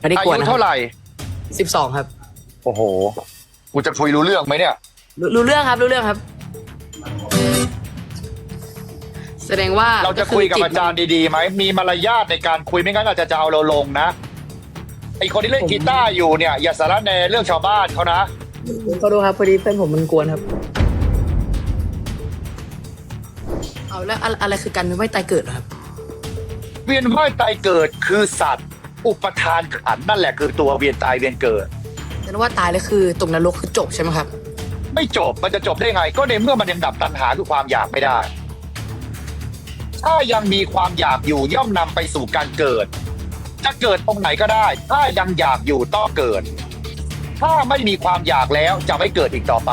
ไม่ได้อากวนยุนะเท่าไหร่ สิบสองครับโอ้โห กูจะคุยรู้เรื่องไหมเนี่ย รู้รู้เรื่องครับรู้เรื่องครับ แสดงว่าเราจะคุยกับอาจารย์ดีๆไหม มีมารยาทในการคุยไม่งั้นอาจจะจะเอาเราลงนะ ไอคนที่เล่นกีตาร์อยู่เนี่ย อย่าสาระแหนเรื่องชาวบ้านเขานะก็ดูครับพอดีเพื่อนผมมันกวนครับ เอาแล้วอะไรอะไรคือการไม่ตายเกิดเหรอครับ เวียนว่ายตายเกิดคือสัตว์ อุปทานขันธ์นั่นแหละคือตัวเวียนตายเวียนเกิดแสดงว่าตายแล้วคือตกนรกคือจบใช่ไหมครับ ไม่จบมันจะจบได้ไง ก็ในเมื่อมันยังดับตัณหาคือความอยากไม่ได้ ถ้ายังมีความอยากอยู่ย่อมนำไปสู่การเกิด จะเกิดตรงไหนก็ได้ ถ้ายังอยากอยู่ต้องเกิด ถ้าไม่มีความอยากแล้วจะไม่เกิดอีกต่อไป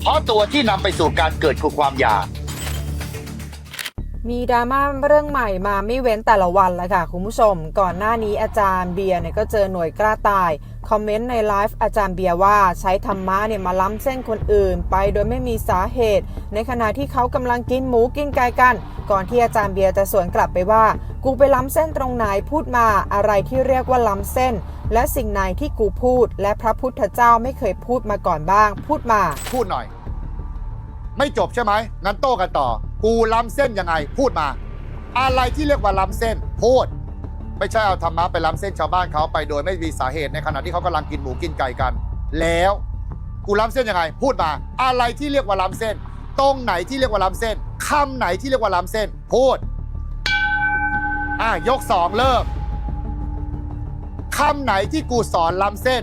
เพราะตัวที่นำไปสู่การเกิดคือความอยาก มีดราม่าเรื่องใหม่มาไม่เว้นแต่ละวันแล้วค่ะ คุณผู้ชม ก่อนหน้านี้อาจารย์เบียร์เนี่ยก็เจอหน่วยกล้าตาย คอมเมนต์ในไลฟ์อาจารย์เบียร์ว่าใช้ธรรมะเนี่ยมาล้ำเส้นคนอื่น ไปโดยไม่มีสาเหตุ ในขณะที่เขากำลังกินหมูกินไก่กัน ก่อนที่อาจารย์เบียร์จะสวนกลับไปว่า กูไปล้ำเส้นตรงไหนพูดมาอะไรที่เรียกว่าล้ำเส้น และสิ่งไหนที่กูพูด และพระพุทธเจ้าไม่เคยพูดมาก่อนบ้าง พูดมา พูดหน่อย ไม่จบใช่ไหมงั้นโต้กันต่อ กูล้ำเส้นยังไง พูดมา อะไรที่เรียกว่าล้ำเส้น พูด ไม่ใช่เอาธรรมะไปล้ำเส้นชาวบ้านเขาไปโดยไม่มีสาเหตุในขณะที่เขากำลังกินหมูกินไก่กัน แล้วกูล้ำเส้นยังไง พูดมา อะไรที่เรียกว่าล้ำเส้น ตรงไหนที่เรียกว่าล้ำเส้นคำไหนที่เรียกว่าล้ำเส้น พูดอะยกสองเริ่มคำไหนที่กูสอนล้ำเส้น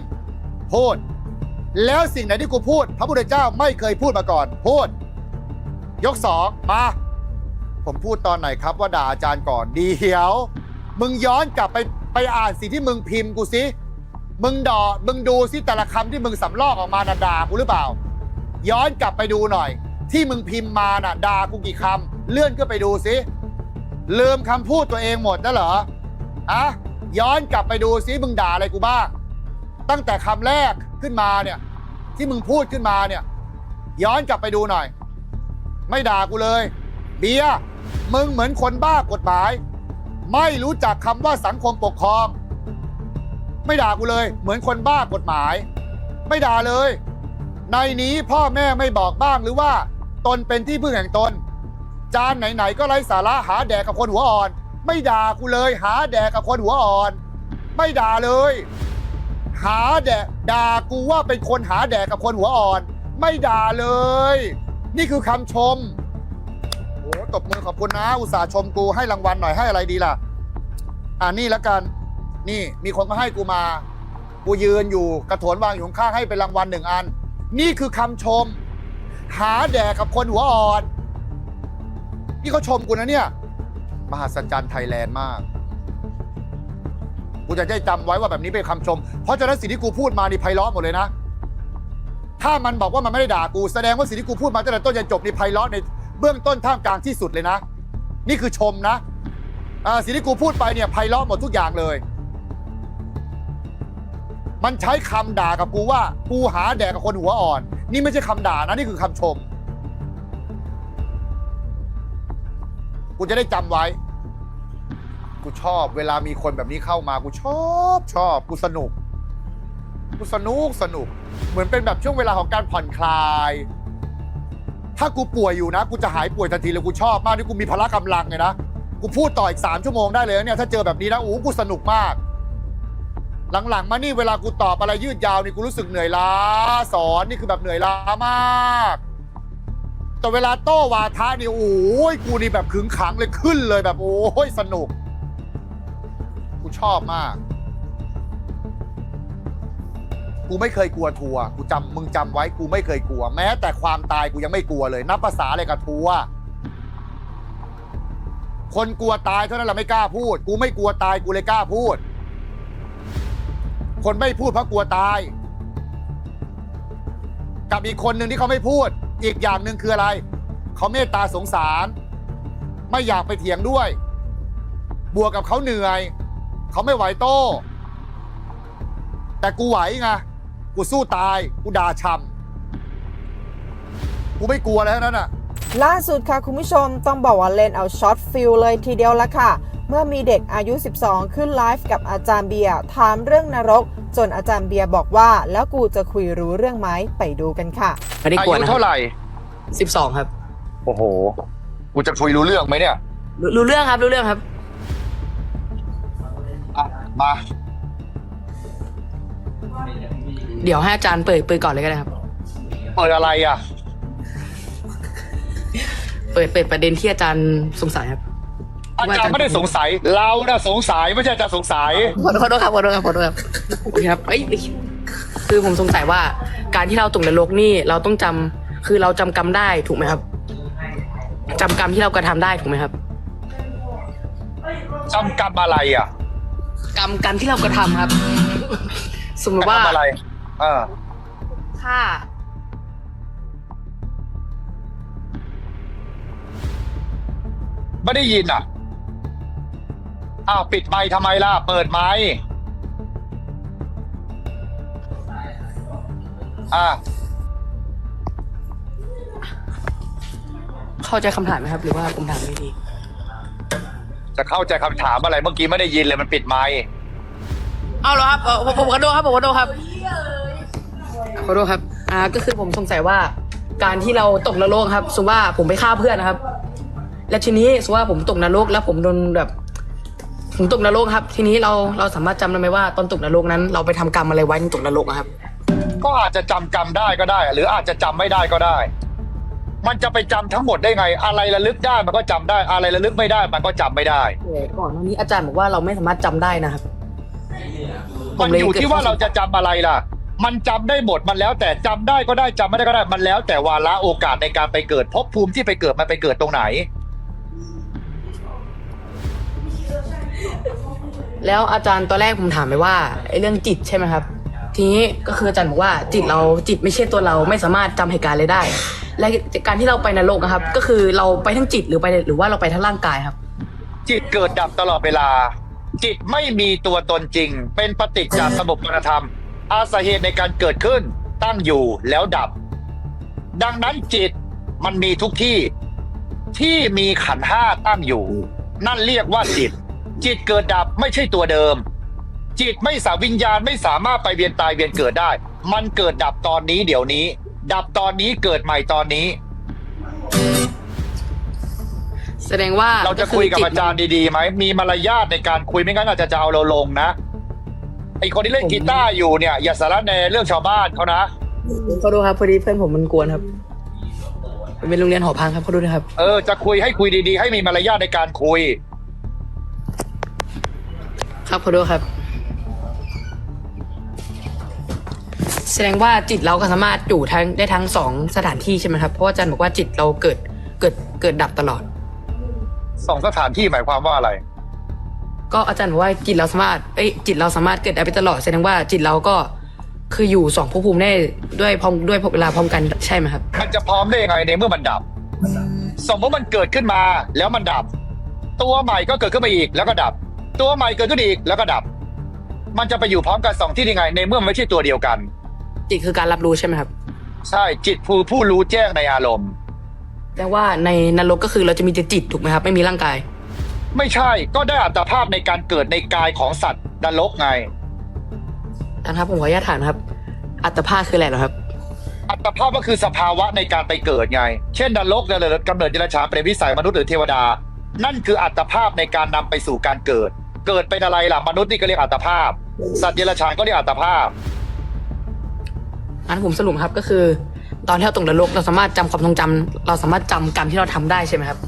พูด แล้วสิ่งไหนที่กูพูด พระพุทธเจ้าไม่เคยพูดมาก่อน พูด ยกสองมา ผมพูดตอนไหนครับว่าด่าอาจารย์ก่อนดีเดียว มึงย้อนกลับไปไปอ่านสิ่งที่มึงพิมพ์กูสิมึงดอมึงดูสิแต่ละคำที่มึงสำลอกออกมาน่ะด่ากูหรือเปล่า ย้อนกลับไปดูหน่อย ที่มึงพิมพ์มาน่ะด่ากูกี่คำเลื่อนก็ไปดูสิลืมคำพูดตัวเองหมดนะเหรออะย้อนกลับไปดูสิมึงด่าอะไรกูบ้างตั้งแต่คำแรกขึ้นมาเนี่ย ที่มึงพูดขึ้นมาเนี่ย ย้อนกลับไปดูหน่อย ไม่ด่ากูเลย เบียร์มึงเหมือนคนบ้ากฎหมาย ไม่รู้จักคำว่าสังคมปกครอง ไม่ด่ากูเลย เหมือนคนบ้ากฎหมาย ไม่ด่าเลย ในนี้พ่อแม่ไม่บอกบ้างหรือว่า ตนเป็นที่พึ่งแห่งตน จานไหนๆก็ไร้สาระหาแดกกับคนหัวอ่อน ไม่ด่ากูเลย หาแดกกับคนหัวอ่อน ไม่ด่าเลย หาแดกด่ากูว่าเป็นคนหาแดกกับคนหัวอ่อน ไม่ด่าเลย นี่คือคำชมโอ้ตบมือขอบคุณนะ อุตส่าห์ชมกูให้รางวัลหน่อยให้อะไรดีล่ะ อ่านี่แล้วกัน นี่มีคนก็ให้กูมา กูยืนอยู่กระโถนวางอยู่ข้างๆให้เป็นรางวัลหนึ่งอัน นี่คือคำชม หาแดกกับคนหัวอ่อน นี่เขาชมกูนะเนี่ย มหัศจรรย์ไทยแลนด์มาก กูจะได้จำไว้ว่าแบบนี้เป็นคำชม เพราะฉะนั้นสิ่งที่กูพูดมานี่ไพเราะหมดเลยนะ ถ้ามันบอกว่ามันไม่ได้ด่ากูแสดงว่าสิ่งที่กูพูดมาตั้งแต่ต้นจนจบนี่ไพเราะในเบื้องต้นท่ามกลางที่สุดเลยนะ นี่คือชมนะอ่าสิ่งที่กูพูดไปเนี่ยไพเราะหมดทุกอย่างเลย มันใช้คำด่ากับกูว่ากูหาแดกกับคนหัวอ่อน นี่ไม่ใช่คำด่านะนี่คือคำชม กูจะได้จำไว้ กูชอบเวลามีคนแบบนี้เข้ามากูชอบชอบกูสนุก สนุกสนุก เหมือนเป็นแบบช่วงเวลาของการผ่อนคลาย ถ้ากูป่วยอยู่นะ กูจะหายป่วยทันทีเลยกูชอบมากนี่กูมีพละกำลังไงนะกูพูดต่ออีกสามชั่วโมงได้เลยนะเนี่ยถ้าเจอแบบนี้นะโอ้กูสนุกมาก หลังๆ มานี่เวลากูตอบอะไรยืดยาวนี่กูรู้สึกเหนื่อยล้าสอนนี่คือแบบเหนื่อยล้ามากแต่เวลาโต้วาทะนี่โอ้ยกูนี่แบบขึงขังเลยขึ้นเลยแบบโอ้ยสนุก กูชอบมาก กูไม่เคยกลัวทัวร์กูจำมึงจำไว้กูไม่เคยกลัว แม้แต่ความตายกูยังไม่กลัวเลยนับภาษาอะไรกับทัวร์คนกลัวตายเท่านั้นแหละไม่กล้าพูด กูไม่กลัวตายกูเลยกล้าพูด คนไม่พูดเพราะกลัวตาย กับอีกคนหนึ่งที่เขาไม่พูด อีกอย่างหนึ่งคืออะไร เขาเมตตาสงสาร ไม่อยากไปเถียงด้วย บวกกับเขาเหนื่อย เขาไม่ไหวโต้ แต่กูไหวไง กูสู้ตาย กูด่าช้ำกูไม่กลัวแล้วนั่นน่ะ ล่าสุดค่ะคุณผู้ชมต้องบอกว่าเล่นเอาช็อตฟิลเลยทีเดียวละค่ะ เมื่อมีเด็กอายุ 12 ขึ้นไลฟ์กับอาจารย์เบียร์ถามเรื่องนรก จนอาจารย์เบียร์บอกว่า แล้วกูจะคุยรู้เรื่องไหมไปดูกันค่ะไม่ได้อากวนยุนะเท่าไหร่ สิบสองครับ โอ้โห กูจะคุยรู้เรื่องไหมเนี่ยรู้รู้เรื่องครับ รู้เรื่องครับ อะ มา เดี๋ยวให้อาจารย์เปิดเปิดก่อนเลยก็ได้ครับ เปิดอะไรอะ เปิดเปิดประเด็นที่อาจารย์สงสัยครับ อาจารย์ไม่ได้สงสัย เราน่ะสงสัยไม่ใช่อาจารย์สงสัยขอโทษขอโทษครับขอโทษครับขอโทษครับโอเคครับเอ้ยคือผมสงสัยว่า การที่เราตกนรกนี่เราต้องจำคือเราจำกรรมได้ถูกไหมครับจำกรรมที่เรากระทำได้ถูกไหมครับจำกรรมอะไรอะ กรรมกรรมที่เรากระทำครับ สมมติว่าทำอะไร เออถ้าไม่ได้ยินอะ อ้าวปิดไมค์ทำไมล่ะ เปิดไมค์อะ เข้าใจคำถามไหมครับ หรือว่าผมถามไม่ดี จะเข้าใจคำถามอะไรเมื่อกี้ไม่ได้ยินเลยมันปิดไมค์ เอาเหรอครับเออผมผมขอโทษครับผมขอโทษครับขอโทษครับ อ่าก็คือผมสงสัยว่า การที่เราตกนรกครับสมมติว่าผมไปฆ่าเพื่อนนะครับ และทีนี้สมมติว่าผมตกนรกแล้วผมโดนแบบ ผมตกนรกครับ ทีนี้เราเราสามารถจำได้ไหมว่าตอนตกนรกนั้น เราไปทำกรรมอะไรไว้ในตกนรกอะครับ ก็อาจจะจำกรรมได้ก็ได้ หรืออาจจะจำไม่ได้ก็ได้ มันจะไปจำทั้งหมดได้ไง อะไรระลึกได้มันก็จำได้อะไรระลึกไม่ได้มันก็จำไม่ได้ก่อนหน้านี้อาจารย์บอกว่าเราไม่สามารถจำได้นะครับ มันอยู่ที่ว่าเราจะจำอะไรล่ะ มันจำได้หมดมันแล้ว แต่จำได้ก็ได้จำไม่ได้ก็ได้มันแล้ว แต่วาระโอกาสในการไปเกิดภพภูมิที่ไปเกิดมันไปเกิดตรงไหน แล้วอาจารย์ตอนแรกผมถามไปว่าไอ้เรื่องจิตใช่ไหมครับ ทีนี้ก็คืออาจารย์บอกว่าจิตเราจิตไม่ใช่ตัวเราไม่สามารถจำเหตุการณ์เลยได้ และการที่เราไปนรกนะครับ ก็คือเราไปทั้งจิตหรือไปหรือว่าเราไปทั้งร่างกายครับ จิตเกิดดับตลอดเวลา จิตไม่มีตัวตนจริง เป็นปฏิจจสมุปบาทธรรม อาศัยเหตุในการเกิดขึ้น ตั้งอยู่แล้วดับ ดังนั้นจิตมันมีทุกที่ที่มีขันธ์ห้าตั้งอยู่ นั่นเรียกว่าจิต จิตเกิดดับไม่ใช่ตัวเดิม จิตไม่สาวิญญาณไม่สามารถไปเวียนตายเวียนเกิดได้ มันเกิดดับตอนนี้เดี๋ยวนี้ ดับตอนนี้เกิดใหม่ตอนนี้ แสดงว่าเราจะคุยกับอาจารย์ดีๆไหมมีมารยาทในการคุยไม่งั้นอาจจะจะเอาเราลงนะไอคนที่เล่นกีตาร์อยู่เนี่ยอย่าสาระแหนเรื่องชาวบ้านเขานะเขาดูครับพอดีเพื่อนผมมันกวนครับมันเป็นโรงเรียนหอพังครับเขาดูนะครับ เออจะคุยให้คุยดีๆ ให้มีมารยาทในการคุย ครับขอโทษครับ แสดงว่าจิตเราก็สามารถอยู่ทั้งได้ทั้งสองสถานที่ใช่ไหมครับเพราะว่าอาจารย์บอกว่าจิตเราเกิดเกิดเกิดดับตลอด สองสถานที่หมายความว่าอะไร ก็อาจารย์บอกว่าจิตเราสามารถเอ้ยจิตเราสามารถเกิดได้ไปตลอดแสดงว่าจิตเราก็คืออยู่สองภพภูมิได้ด้วยพร้อมด้วยเวลาพร้อมกันใช่ไหมครับ มันจะพร้อมได้ยังไงในเมื่อมันดับ สมมติมันเกิดขึ้นมาแล้วมันดับ ตัวใหม่ก็เกิดขึ้นมาอีกแล้วก็ดับ ตัวใหม่เกิดขึ้นอีกแล้วก็ดับ มันจะไปอยู่พร้อมกันสองที่ได้ไง ในเมื่อมันไม่ใช่ตัวเดียวกัน จิตคือการรับรู้ใช่ไหมครับ ใช่จิตผู้ผู้รู้แจ้งในอารมณ์ แต่ว่าในนรกก็คือเราจะมีแต่จิตถูกไหมครับ ไม่มีร่างกาย ไม่ใช่ก็ได้อัตภาพในการเกิดในกายของสัตว์นรกไง ท่านครับผมขออนุญาตถามนะครับ อัตภาพคืออะไรเหรอครับ อัตภาพก็คือสภาวะในการไปเกิดไง เช่นนรกเนี่ยกำเนิดเดรัจฉานเป็นวิสัยมนุษย์หรือเทวดา นั่นคืออัตภาพในการนำไปสู่การเกิด เกิดเป็นอะไรล่ะมนุษย์นี่ก็เรียกอัตภาพ สัตว์เดรัจฉานก็เรียกอัตภาพงั้นผมสรุปครับก็คือ ตอนที่เราตกนรกเราสามารถจำความทรงจำเราสามารถจำกรรมที่เราทำได้ใช่ไหมครับ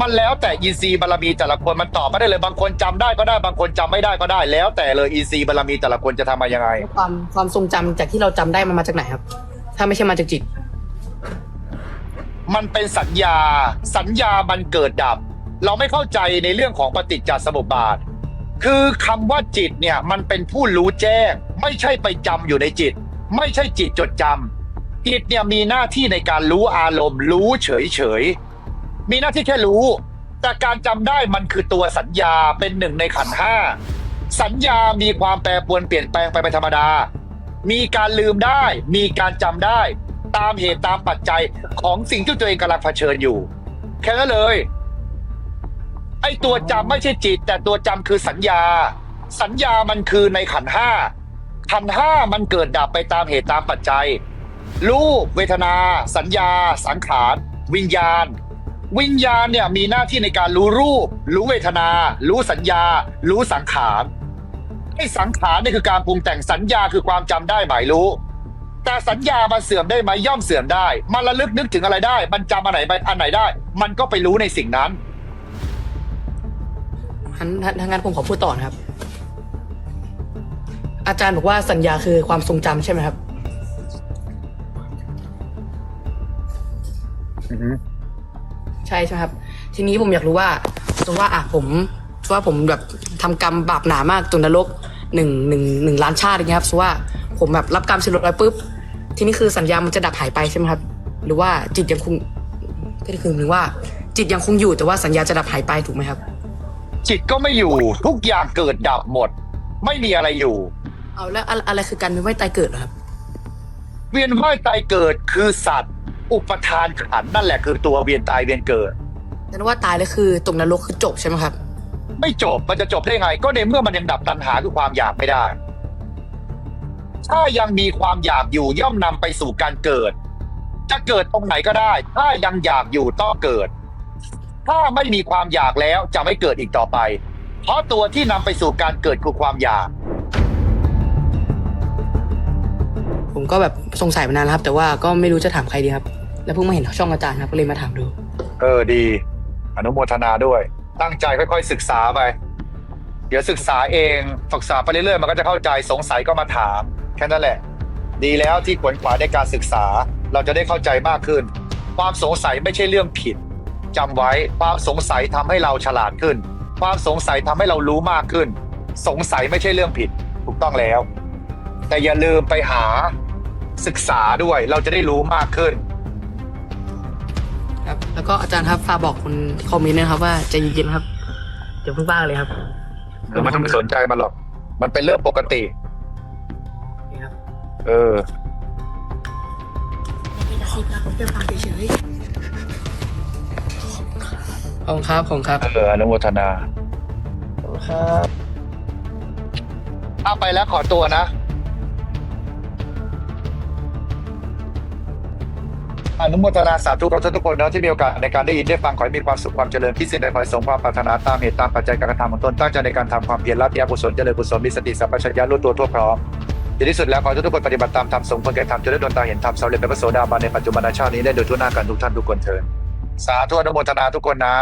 มันแล้วแต่อินทรีย์บารมีแต่ละคนมันตอบไม่ได้เลยบางคนจำได้ก็ได้บางคนจำไม่ได้ก็ได้ แล้วแต่เลยอินทรีย์บารมีแต่ละคนจะทำมายังไง ความความทรงจำจากที่เราจำได้มันมาจากไหนครับ ถ้าไม่ใช่มาจากจิต มันเป็นสัญญา สัญญามันเกิดดับ เราไม่เข้าใจในเรื่องของปฏิจจสมุปบาท คือคำว่าจิตเนี่ยมันเป็นผู้รู้แจ้ง ไม่ใช่ไปจำอยู่ในจิต ไม่ใช่จิตจดจำ จิตเนี่ยมีหน้าที่ในการรู้อารมณ์ รู้เฉยเฉยมีหน้าที่แค่รู้ แต่การจำได้มันคือตัวสัญญาเป็นหนึ่งในขันห้าสัญญามีความแปรปรวนเปลี่ยนแปลงไปเป็นธรรมดา มีการลืมได้ มีการจำได้ ตามเหตุตามปัจจัยของสิ่งที่ตัวเองกำลังเผชิญอยู่ แค่นั้นเลย ไอ้ตัวจำไม่ใช่จิต แต่ตัวจำคือสัญญา สัญญามันคือในขันห้าขันห้ามันเกิดดับไปตามเหตุตามปัจจัย รูปเวทนา สัญญา สังขาร วิญญาณ วิญญาณเนี่ยมีหน้าที่ในการรู้รูป รู้เวทนา รู้สัญญา รู้สังขารไอ้สังขารนี่คือการปรุงแต่งสัญญาคือความจำได้หมายรู้ แต่สัญญามันเสื่อมได้ไหมย่อมเสื่อมได้ มันระลึกนึกถึงอะไรได้ มันจำอันไหนไปอันไหนได้ มันก็ไปรู้ในสิ่งนั้นทันทางงานผมขอพูดต่อนะครับ อาจารย์บอกว่าสัญญาคือความทรงจำใช่ไหมครับ ใช่ใช่ไหมครับ ทีนี้ผมอยากรู้ว่าสมมติว่าอะผมสมมติว่าผมแบบทำกรรมบาปหนามากจนนรกหนึ่งหนึ่งหนึ่งล้านชาติอย่างเงี้ยครับสมมติว่าผมแบบรับกรรมสิบลดไปปุ๊บทีนี้คือสัญญามันจะดับหายไปใช่ไหมครับ หรือว่าจิตยังคงก็คือหรือว่า จิตยังคงอยู่แต่ว่าสัญญาจะดับหายไปถูกไหมครับ จิตก็ไม่อยู่ ทุกอย่างเกิดดับหมด ไม่มีอะไรอยู่ เอาแล้วอะไรอะไรคือการไม่ไหวตายเกิดเหรอครับ เวียนว่ายตายเกิดคือสัตว์ อุปทานขันธ์นั่นแหละคือตัวเวียนตายเวียนเกิดแต่ว่าตายแล้วคือตกนรกคือจบใช่ไหมครับ ไม่จบมันจะจบได้ไง ก็ในเมื่อมันยังดับตัณหาคือความอยากไม่ได้ ถ้ายังมีความอยากอยู่ย่อมนำไปสู่การเกิด จะเกิดตรงไหนก็ได้ ถ้ายังอยากอยู่ต้องเกิด ถ้าไม่มีความอยากแล้วจะไม่เกิดอีกต่อไป เพราะตัวที่นำไปสู่การเกิดคือความอยาก ผมก็แบบสงสัยมานานแล้วครับ แต่ว่าก็ไม่รู้จะถามใครดีครับ แล้วเพิ่งมาเห็นช่องอาจารย์ครับก็เลยมาถามดู เออดี อนุโมทนาด้วย ตั้งใจค่อยๆศึกษาไป เดี๋ยวศึกษาเองศึกษาไปเรื่อยๆมันก็จะเข้าใจสงสัยก็มาถาม แค่นั้นแหละ ดีแล้วที่ขวนขวายในการศึกษา เราจะได้เข้าใจมากขึ้น ความสงสัยไม่ใช่เรื่องผิดจำไว้ความสงสัยทำให้เราฉลาดขึ้น ความสงสัยทำให้เรารู้มากขึ้น สงสัยไม่ใช่เรื่องผิด ถูกต้องแล้ว แต่อย่าลืมไปหาศึกษาด้วยเราจะได้รู้มากขึ้น ครับ แล้วก็อาจารย์ครับฝากบอกคนที่คอมเมนต์นะครับว่าใจเย็นๆครับเดี๋ยวเพิ่งบ้าเลยครับเออไม่ต้องไปสนใจมันหรอก มันเป็นเรื่องปกติ ครับเออขอบคุณครับขอบคุณครับ เอออนุโมทนาขอบคุณครับถ้าไปแล้วขอตัวนะ อนุโมทนาสาธุกับทุกคนนะที่มีโอกาสในการได้ยินได้ฟังขอให้มีความสุขความเจริญคิดสิ่งใดขอให้สมความปรารถนาตามเหตุตามปัจจัยการกระทำของตนตั้งใจในการทำความเพียรรับยากุศลเจริญกุศลมีสติสัมปชัญญะรู้ตัวทั่วพร้อมในที่สุดแล้วขอทุกคนปฏิบัติตามธรรมสงฆ์คนแก่ธรรมจนได้ดวงตาเห็นธรรมสำเร็จเป็นพระโสดาบันในปัจจุบันชาตินี้ได้โดยทั่วหน้ากันทุกท่านทุกคนเทินสาธุอนุโมทนาทุกคนนะ